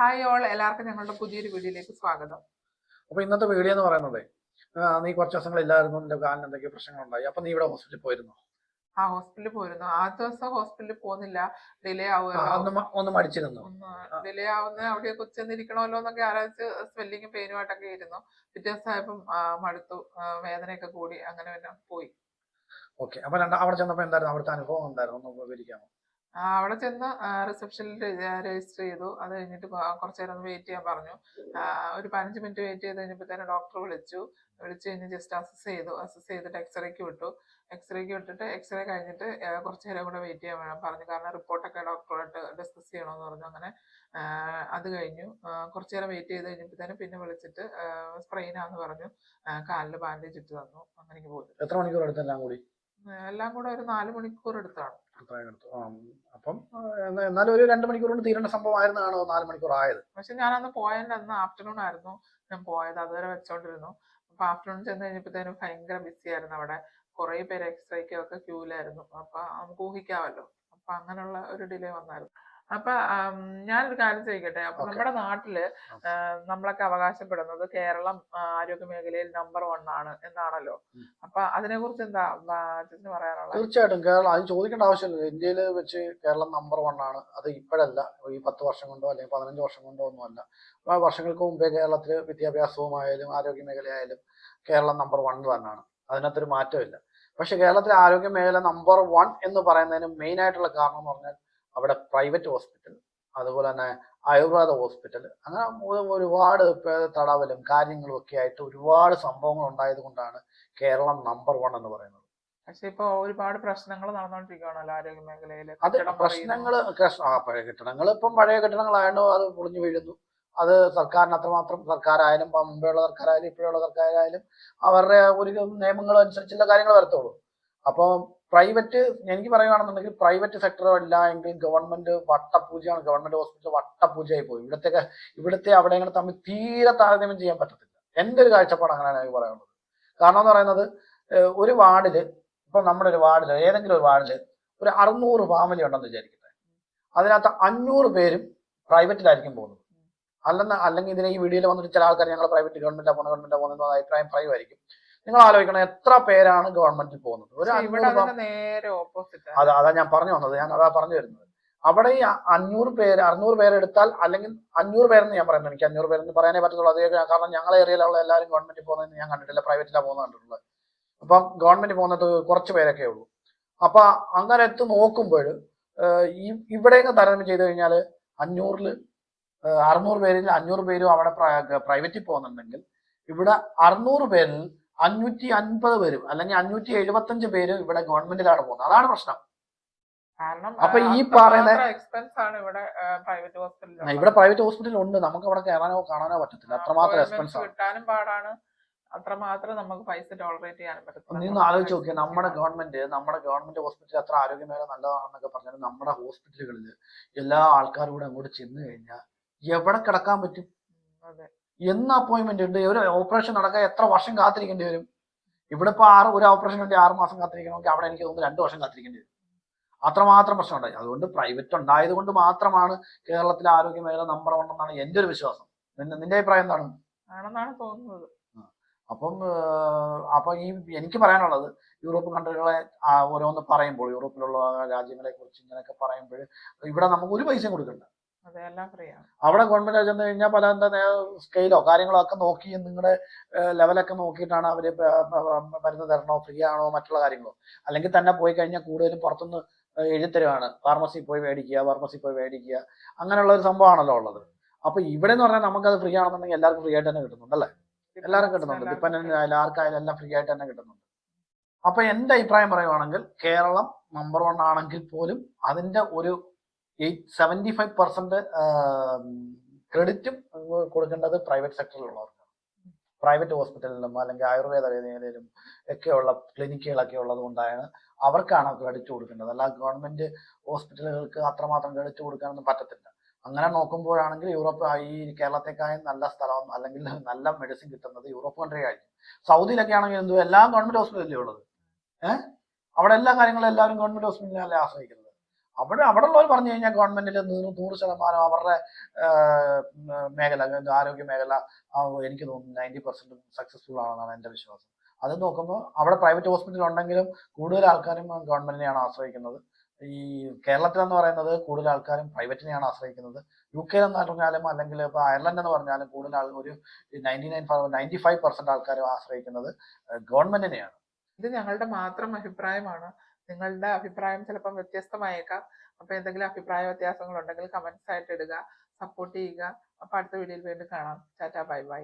Hi all എല്ലാവർക്കും ഞങ്ങളുടെ പുതിയൊരു വീഡിയോയിലേക്ക് സ്വാഗതം. അപ്പൊ ഇന്നത്തെ വീഡിയോ എന്ന് പറയുന്നത് നീ കുറച്ച് ദിവസങ്ങളില്ലായിരുന്നു നിന്റെ കാലിന് എന്തൊക്കെ പ്രശ്നങ്ങളുണ്ടായി. അപ്പൊ നീ ഇവിടെ ഹോസ്പിറ്റലിൽ പോയിരുന്നു? ആ ഹോസ്പിറ്റലിൽ പോയിരുന്നു. ആദ്യ ദിവസം ഹോസ്പിറ്റലിൽ പോകുന്നില്ല. ഡിലേ ആവുക ഒന്ന് മടിച്ചിരുന്നു. ഡിലേ ആവുന്ന അവിടെ കൊച്ചെന്നിരിക്കണമല്ലോ എന്നൊക്കെ ആലോചിച്ച് സ്വെല്ലിങ് പെയിനുമായിട്ടൊക്കെ ഇരുന്നു പിറ്റേ ദിവസം ആയപ്പം മടുത്തു വേദനയൊക്കെ കൂടി അങ്ങനെ പിന്നെ പോയി. ഓക്കെ അപ്പൊ അവിടെ ചെന്നപ്പോ എന്തായിരുന്നു? അവിടുത്തെ അനുഭവം എന്തായിരുന്നു? ഒന്ന് വിവരിക്കാമോ? അവിടെ ചെന്ന് റിസപ്ഷനിൽ രജിസ്റ്റർ ചെയ്തു. അത് കഴിഞ്ഞിട്ട് കുറച്ചു നേരം വെയിറ്റ് ചെയ്യാൻ പറഞ്ഞു. ഒരു പതിനഞ്ച് മിനിറ്റ് വെയിറ്റ് ചെയ്ത് തന്നെ ഡോക്ടർ വിളിച്ചു. വിളിച്ചു കഴിഞ്ഞ് ജസ്റ്റ് അസസ് ചെയ്തു. അസസ് ചെയ്തിട്ട് എക്സ്റേക്ക് വിട്ടു. എക്സ്റേക്ക് വിട്ടിട്ട് എക്സ്റേ കഴിഞ്ഞിട്ട് കുറച്ച് നേരം കൂടെ വെയിറ്റ് ചെയ്യാൻ വേണം. പറഞ്ഞു. കാരണം റിപ്പോർട്ടൊക്കെ ഡോക്ടറുമായിട്ട് ഡിസ്കസ് ചെയ്യണമെന്ന് പറഞ്ഞു. അങ്ങനെ അത് കഴിഞ്ഞു. കുറച്ച് നേരം വെയിറ്റ് ചെയ്ത് തന്നെ പിന്നെ വിളിച്ചിട്ട് സ്പ്രെയിനാന്ന് പറഞ്ഞു. കാലിൽ ബാൻഡേജ് ഇട്ട് തന്നു. അങ്ങനെ പോയി. എത്ര മണിക്കൂർ എടുത്തെല്ലാം കൂടി? എല്ലാം കൂടെ ഒരു നാല് മണിക്കൂർ എടുത്താണ്. അത്രയും എടുത്തു. ആ, അപ്പം എന്നാലും ഒരു രണ്ട് മണിക്കൂർ കൊണ്ട് തീരേണ്ട സംഭവമായിരുന്നാണോ നാല് മണിക്കൂർ ആയത്? പക്ഷെ ഞാനന്ന് പോയതിന്റെ അന്ന് ആഫ്റ്റർനൂൺ ആയിരുന്നു. ഞാൻ പോയത് അതുവരെ വെച്ചോണ്ടിരുന്നു. അപ്പൊ ആഫ്റ്റർനൂൺ ചെന്ന് കഴിഞ്ഞപ്പോഴത്തേനും ഭയങ്കര ബിസി ആയിരുന്നു അവിടെ. കുറെ പേര് എക്സ്റേക്കും ഒക്കെ ക്യൂലായിരുന്നു അപ്പൊ നമുക്ക് ഊഹിക്കാമല്ലോ. അപ്പൊ അങ്ങനെയുള്ള ഒരു ഡിലേ വന്നായിരുന്നു. അപ്പൊ ഞാനൊരു കാര്യം ചോദിക്കട്ടെ? അപ്പൊ നമ്മുടെ നാട്ടിൽ നമ്മളൊക്കെ അവകാശപ്പെടുന്നത് കേരളം ആരോഗ്യ മേഖലയിൽ നമ്പർ വൺ ആണ് എന്നാണല്ലോ. അപ്പൊ അതിനെ കുറിച്ച് എന്താ ചേച്ചന് പറയാനുള്ളത്? തീർച്ചയായിട്ടും. കേരളം അത് ചോദിക്കേണ്ട ആവശ്യമില്ല. ഇന്ത്യയിൽ വെച്ച് കേരളം നമ്പർ വൺ ആണ്. അത് ഇപ്പോഴല്ല. ഈ പത്ത് വർഷം കൊണ്ടോ അല്ലെങ്കിൽ പതിനഞ്ച് വർഷം കൊണ്ടോ ഒന്നുമല്ല. ആ വർഷങ്ങൾക്ക് മുമ്പേ കേരളത്തിൽ വിദ്യാഭ്യാസവുമായാലും ആരോഗ്യ മേഖലയായാലും കേരളം നമ്പർ വൺ തന്നെയാണ് അതിനകത്തൊരു മാറ്റമില്ല. പക്ഷെ കേരളത്തിലെ ആരോഗ്യ മേഖല നമ്പർ വൺ എന്ന് പറയുന്നതിന് മെയിൻ ആയിട്ടുള്ള കാരണം എന്ന് പറഞ്ഞാൽ അവിടെ പ്രൈവറ്റ് ഹോസ്പിറ്റൽ അതുപോലെ തന്നെ ആയുർവേദ ഹോസ്പിറ്റൽ അങ്ങനെ ഒരു- ഒരുപാട് തടവലും കാര്യങ്ങളും ഒക്കെ ആയിട്ട് ഒരുപാട് സംഭവങ്ങൾ ഉണ്ടായത് കൊണ്ടാണ് കേരളം നമ്പർ വൺ എന്ന് പറയുന്നത്. പക്ഷെ ഇപ്പൊ ഒരുപാട് പ്രശ്നങ്ങൾ നടന്നുകൊണ്ടിരിക്കുകയാണല്ലോ ആരോഗ്യ മേഖലയിൽ അത് പ്രശ്നങ്ങൾ പഴയ കെട്ടിടങ്ങൾ ഇപ്പം പഴയ കെട്ടിടങ്ങളായതുകൊണ്ട് അത് പൊളിഞ്ഞു വീഴുന്നു. അത് സർക്കാരിന് അത്രമാത്രം സർക്കാരായാലും മുമ്പെയുള്ള സർക്കാരായാലും ഇപ്പോഴുള്ള സർക്കാരായാലും അവരുടെ ഒരു നിയമങ്ങൾ അനുസരിച്ചുള്ള കാര്യങ്ങൾ വരത്തുള്ളൂ. അപ്പോൾ പ്രൈവറ്റ് എനിക്ക് പറയുകയാണെന്നുണ്ടെങ്കിൽ പ്രൈവറ്റ് സെക്ടർ അല്ല എങ്കിൽ ഗവൺമെന്റ് വട്ടപൂജയാണ്. ഗവൺമെന്റ് ഹോസ്പിറ്റൽ വട്ടപൂജയായി പോയി. ഇവിടത്തെ ഇവിടുത്തെ അവിടെ ഇങ്ങനെ തമ്മിൽ തീരെ താരതമ്യം ചെയ്യാൻ പറ്റത്തില്ല. എന്റെ ഒരു കാഴ്ചപ്പാട് അങ്ങനെയാണ് എനിക്ക് പറയുന്നത് കാരണം എന്ന് പറയുന്നത് ഒരു വാർഡിൽ ഇപ്പൊ നമ്മുടെ ഒരു വാർഡിൽ ഏതെങ്കിലും ഒരു വാർഡിൽ ഒരു അറുന്നൂറ് ഫാമിലി ഉണ്ടെന്ന് വിചാരിക്കട്ടെ. അതിനകത്ത് അഞ്ഞൂറ് പേരും പ്രൈവറ്റിലായിരിക്കും പോകുന്നത്. അല്ലെന്ന് അല്ലെങ്കിൽ ഇതിനെ ഈ വീഡിയോയിൽ വന്നിട്ട് ചില ആൾക്കാർ ഞങ്ങൾ പ്രൈവറ്റ് ഗവൺമെന്റാ പോകുന്നത് ഗവൺമെന്റാ പോകുന്നത് അഭിപ്രായം പറയുമായിരിക്കും. നിങ്ങൾ ആലോചിക്കണം എത്ര പേരാണ് ഗവൺമെന്റിൽ പോകുന്നത്. ഒരു നേരെ ഓപ്പോസിറ്റ് അതാ അതാ ഞാൻ പറഞ്ഞു വന്നത്. ഞാൻ അതാ പറഞ്ഞു വരുന്നത്. അവിടെ ഈ അഞ്ഞൂറ് പേര് അറുന്നൂറ് പേരെടുത്താൽ അല്ലെങ്കിൽ അഞ്ഞൂറ് പേരെന്ന് ഞാൻ പറയുന്നത് എനിക്ക് അഞ്ഞൂറ് പേരെന്ന് പറയാനേ പറ്റത്തുള്ളൂ. അതേ കാരണം ഞങ്ങളെ ഏരിയയിലുള്ള എല്ലാവരും ഗവൺമെന്റിൽ പോകുന്നതെന്ന് ഞാൻ കണ്ടിട്ടില്ല. പ്രൈവറ്റിലാണ് പോകുന്ന കണ്ടിട്ടുള്ളത്. അപ്പം ഗവൺമെന്റ് പോകുന്നത് കുറച്ച് പേരൊക്കെ ഉള്ളൂ. അപ്പൊ അങ്ങനെ എത്തി നോക്കുമ്പോൾ ഈ ഇവിടെയൊക്കെ താരതമ്യം ചെയ്ത് കഴിഞ്ഞാൽ അഞ്ഞൂറിൽ അറുന്നൂറ് പേരിൽ അഞ്ഞൂറ് പേരും അവിടെ പ്രൈവറ്റിൽ പോകുന്നുണ്ടെങ്കിൽ ഇവിടെ അറുന്നൂറ് പേരിൽ അഞ്ഞൂറ്റി അൻപത് പേരും അല്ലെങ്കിൽ അഞ്ഞൂറ്റി എഴുപത്തഞ്ച് പേരും ഇവിടെ ഗവൺമെന്റിലാണ് പോകുന്നത്. അതാണ് പ്രശ്നം. അപ്പൊ ഈ പറയുന്ന- ഇവിടെ പ്രൈവറ്റ് ഹോസ്പിറ്റലിൽ ഹോസ്പിറ്റൽ ഉണ്ട് നമുക്ക് അവിടെ കയറാനോ കാണാനോ പറ്റത്തില്ല. അത്രമാത്രം എക്സ്പെൻസ് കിട്ടാനും പാടാണ്. അത്രമാത്രം നമുക്ക് പൈസ ടോളറേറ്റ് ചെയ്യാൻ പറ്റും നീ ആലോചിച്ച് നോക്കിയാൽ നമ്മുടെ ഗവൺമെന്റ് നമ്മുടെ ഗവൺമെന്റ് ഹോസ്പിറ്റൽ അത്ര ആരോഗ്യമേഖല നല്ലതാണെന്നൊക്കെ പറഞ്ഞാലും നമ്മുടെ ഹോസ്പിറ്റലുകളിൽ എല്ലാ ആൾക്കാരും കൂടെ അങ്ങോട്ട് ചെന്ന് കഴിഞ്ഞാൽ എവിടെ കിടക്കാൻ പറ്റും? അതെ. എന്ന് അപ്പോയിന്റ്മെന്റ് ഉണ്ട്? ഒരു ഓപ്പറേഷൻ നടക്കാൻ എത്ര വർഷം കാത്തിരിക്കേണ്ടി വരും? ഇവിടെ ഇപ്പൊ ആറ് ഒരു ഓപ്പറേഷൻ വേണ്ടി ആറ് മാസം കാത്തിരിക്കണമെങ്കിൽ അവിടെ എനിക്ക് തോന്നുന്നു രണ്ട് വർഷം കാത്തിരിക്കേണ്ടി വരും. അത്രമാത്രം പ്രശ്നമുണ്ടായി. അതുകൊണ്ട് പ്രൈവറ്റ് ഉണ്ടായത് കൊണ്ട് മാത്രമാണ് കേരളത്തിലെ ആരോഗ്യ മേഖല നമ്പർ വൺ എന്നാണ് എന്റെ ഒരു വിശ്വാസം. നിന്റെ നിന്റെ അഭിപ്രായം എന്താണ്? ആണെന്നാണ് തോന്നുന്നത്. അപ്പം അപ്പൊ ഈ എനിക്ക് പറയാനുള്ളത് യൂറോപ്യൻ കൺട്രികളെ ഓരോന്ന് പറയുമ്പോൾ യൂറോപ്പിലുള്ള രാജ്യങ്ങളെ കുറിച്ച് ഇങ്ങനെയൊക്കെ പറയുമ്പോൾ ഇവിടെ നമുക്ക് ഒരു പൈസയും കൊടുക്കണ്ട. അവിടെ ഗവൺമെന്റ് ചെന്ന് കഴിഞ്ഞാൽ പല എന്താ സ്കെയിലോ കാര്യങ്ങളോ ഒക്കെ നോക്കി നിങ്ങളുടെ ലെവലൊക്കെ നോക്കിയിട്ടാണ് അവർ മരുന്ന് തരണോ ഫ്രീ ആണോ മറ്റുള്ള കാര്യങ്ങളോ. അല്ലെങ്കിൽ തന്നെ പോയി കഴിഞ്ഞാൽ കൂടുതലും പുറത്തുനിന്ന് എഴുത്തരുവാണ് ഫാർമസി പോയി മേടിക്കുക ഫാർമസി പോയി മേടിക്കുക. അങ്ങനെയുള്ള ഒരു സംഭവമാണല്ലോ ഉള്ളത്. അപ്പൊ ഇവിടെ എന്ന് പറഞ്ഞാൽ നമുക്കത് ഫ്രീ ആണെന്നുണ്ടെങ്കിൽ എല്ലാവർക്കും ഫ്രീ ആയിട്ട് തന്നെ കിട്ടുന്നുണ്ട് അല്ലേ? എല്ലാവരും കിട്ടുന്നുണ്ട്. ഡിപ്പെൻഡന്റ് ആയാലും ആർക്കായാലും എല്ലാം ഫ്രീ ആയിട്ട് തന്നെ കിട്ടുന്നുണ്ട്. അപ്പൊ എന്റെ അഭിപ്രായം പറയുവാണെങ്കിൽ കേരളം നമ്പർ വൺ ആണെങ്കിൽ പോലും അതിന്റെ ഒരു എയ്റ്റ് സെവന്റി ഫൈവ് പെർസെന്റ് ക്രെഡിറ്റും കൊടുക്കേണ്ടത് പ്രൈവറ്റ് സെക്ടറിലുള്ളവർക്ക്. പ്രൈവറ്റ് ഹോസ്പിറ്റലിലും അല്ലെങ്കിൽ ആയുർവേദ മേഖലയിലും ഒക്കെയുള്ള ക്ലിനിക്കുകളൊക്കെ ഉള്ളത് കൊണ്ടാണ് അവർക്കാണ് ക്രെഡിറ്റ് കൊടുക്കേണ്ടത്. അല്ലാതെ ഗവൺമെന്റ് ഹോസ്പിറ്റലുകൾക്ക് അത്രമാത്രം ക്രെഡിറ്റ് കൊടുക്കാനൊന്നും പറ്റത്തില്ല. അങ്ങനെ നോക്കുമ്പോഴാണെങ്കിൽ യൂറോപ്പ് ഈ കേരളത്തെക്കാളും നല്ല സ്ഥലം അല്ലെങ്കിൽ നല്ല മെഡിസിൻ കിട്ടുന്നത് യൂറോപ്പ് കൺട്രി ആയിരിക്കും സൗദിയിലൊക്കെ ആണെങ്കിൽ എന്തോ എല്ലാം ഗവൺമെന്റ് ഹോസ്പിറ്റലിലേ ഉള്ളത്? ഏഹ് അവിടെ എല്ലാ കാര്യങ്ങളും എല്ലാവരും ഗവൺമെന്റ് ഹോസ്പിറ്റലിലല്ലേ ആശ്രയിക്കുന്നത്? അവിടെ അവിടെ ഉള്ളവർ പറഞ്ഞു കഴിഞ്ഞാൽ ഗവൺമെന്റിൽ നൂറ് ശതമാനം അവരുടെ മേഖല ആരോഗ്യ മേഖല എനിക്ക് തോന്നുന്നു നയന്റി പെർസെന്റ് സക്സസ്ഫുൾ ആണെന്നാണ് എന്റെ വിശ്വാസം. അത് നോക്കുമ്പോൾ അവിടെ പ്രൈവറ്റ് ഹോസ്പിറ്റൽ ഉണ്ടെങ്കിലും കൂടുതൽ ആൾക്കാരും ഗവൺമെന്റിനെയാണ് ആശ്രയിക്കുന്നത്. ഈ കേരളത്തിലെന്ന് പറയുന്നത് കൂടുതൽ ആൾക്കാരും പ്രൈവറ്റിനെയാണ് ആശ്രയിക്കുന്നത്. യു കെ എന്ന് പറഞ്ഞാലും അല്ലെങ്കിൽ ഇപ്പോൾ അയർലൻഡ് എന്ന് പറഞ്ഞാലും കൂടുതൽ ആൾ ഒരു ninety nine ninety five percent ആൾക്കാരും ആശ്രയിക്കുന്നത് ഗവൺമെന്റിനെയാണ് ഇത് ഞങ്ങളുടെ മാത്രം അഭിപ്രായമാണ്. നിങ്ങളുടെ അഭിപ്രായം ചിലപ്പം വ്യത്യസ്തമായേക്കാം. അപ്പൊ എന്തെങ്കിലും അഭിപ്രായ വ്യത്യാസങ്ങൾ ഉണ്ടെങ്കിൽ കമന്റ്സ് ആയിട്ട് ഇടുക സപ്പോർട്ട് ചെയ്യുക. അപ്പൊ അടുത്ത വീഡിയോയിൽ വീണ്ടും കാണാം. Tata bye bye.